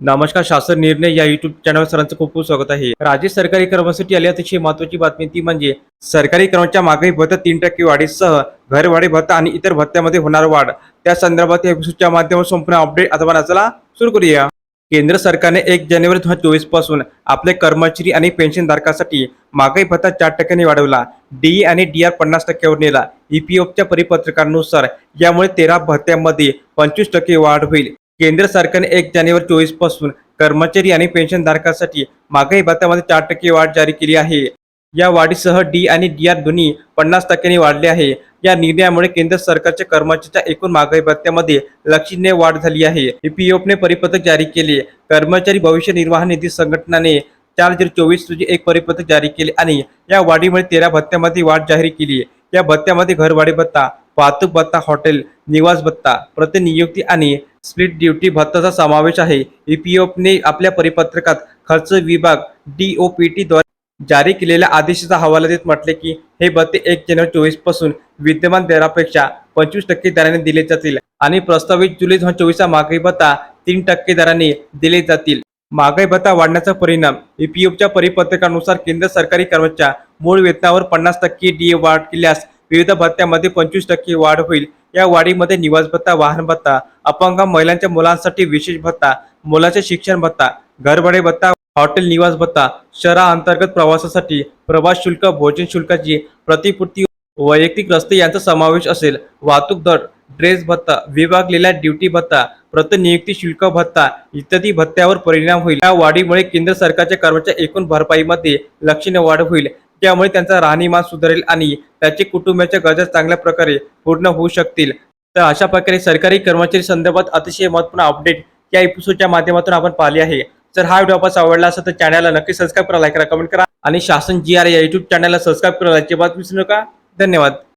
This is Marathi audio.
नमस्कार शासन निर्णय या युट्यूब चॅनल सरांचं खूप खूप स्वागत आहे. राज्य सरकारी कर्मचारी आली अतिशय महत्वाची बातमी ती म्हणजे सरकारी कर्मच्या मागणी भत्ता तीन टक्के वाढीसह घरवाढी भत्ता आणि इतर भत्त्यामध्ये होणार वाढ. त्या संदर्भात या माध्यमातून संपूर्ण अपडेट आता आपण चला सुरू करूया. केंद्र सरकारने एक जानेवारी दोन हजार चोवीसपासून आपले कर्मचारी आणि पेन्शनधारकासाठी महागाई भत्ता चार टक्क्यांनी वाढवला. डी आणि डी आर पन्नास टक्क्यावर नेला. ईपीएफच्या परिपत्रकानुसार यामुळे तेरा भत्त्यामध्ये पंचवीस टक्के वाढ होईल. केंद्र सरकारने एक जानेवारी चोवीसपासून कर्मचारी आणि पेन्शनधारकांसाठी महागाई भत्त्यामध्ये चार टक्के वाढ जारी केली आहे. या वाढीसह डी आणि डी आर दोन्ही पन्नास टक्क्यांनी वाढले आहे. या निर्णयामुळे केंद्र सरकारच्या कर्मचाऱ्यांच्या एकूण महागाई भत्त्यामध्ये लक्षणीय वाढ झाली आहे. ईपीएफने परिपत्रक जारी केले. कर्मचारी भविष्य निर्वाह निधी संघटनाने चार हजार चोवीस रोजी एक परिपत्रक जारी केले आणि या वाढीमुळे तेरा भत्त्यामध्ये वाढ जाहीर केली. या भत्त्यामध्ये घरवाढी भत्ता वाहतूक भत्ता हॉटेल निवास भत्ता प्रतिनियुक्ती आणि स्प्लिट ड्युटी भत्ताचा समावेश आहे. ईपीएफने आपल्या परिपत्रकात खर्च विभाग डीओपीटी द्वारे जारी केलेल्या आदेशाचा हवाला देत म्हटले की हे भत्ते एक जानेवारी चोवीसपासून विद्यमान दरापेक्षा पंचवीस टक्के दराने दिले जातील आणि प्रस्तावित जुलै दोन हजार चोवीसचा महागाई भत्ता तीन टक्के दराने दिले जातील. महागाई भत्ता वाढण्याचा परिणाम ईपीएफच्या परिपत्रकानुसार केंद्र सरकारी कर्मचाऱ्या मूळ वेतनावर पन्नास टक्के डी वाढ केल्यास विविध भत्त्यामध्ये पंचवीस टक्के वाढ होईल. या वाढीमध्ये निवास भत्ता वाहन भत्ता अपंग महिलांच्या मुलांसाठी विशेष भत्ता मुलाचे शिक्षण भत्ता घरभाडे भत्ता हॉटेल निवास भत्ता शहराअंतर्गत प्रवासासाठी प्रवास शुल्क भोजन शुल्काची प्रतिपूर्ती वैयक्तिक रस्ते यांचा समावेश असेल. वाहतूक दर ड्रेस भत्ता विभागलेला ड्युटी भत्ता प्रतिनियुक्ती शुल्क भत्ता इत्यादी भत्त्यावर परिणाम होईल. या वाढीमुळे केंद्र सरकारच्या कर्मचाऱ्या एकूण भरपाईमध्ये लक्षणीय वाढ होईल. त्यामुळे त्यांचा राहणीमान सुधारेल आणि त्याचे कुटुंबाच्या गरजा चांगल्या प्रकारे पूर्ण होऊ शकतील. तर अशा प्रकारे सरकारी कर्मचारी संदर्भात अतिशय महत्त्वपूर्ण अपडेट या एपिसोडच्या माध्यमातून आपण पाहिले आहे. जर हा व्हिडिओ आपण आवडला असेल तर चॅनलला नक्की सबस्क्राईब करा लाईक करा कमेंट करा आणि शासन जी आर या युट्यूब चॅनलला सबस्क्राईब करायला अजिबात विसरू नका. धन्यवाद.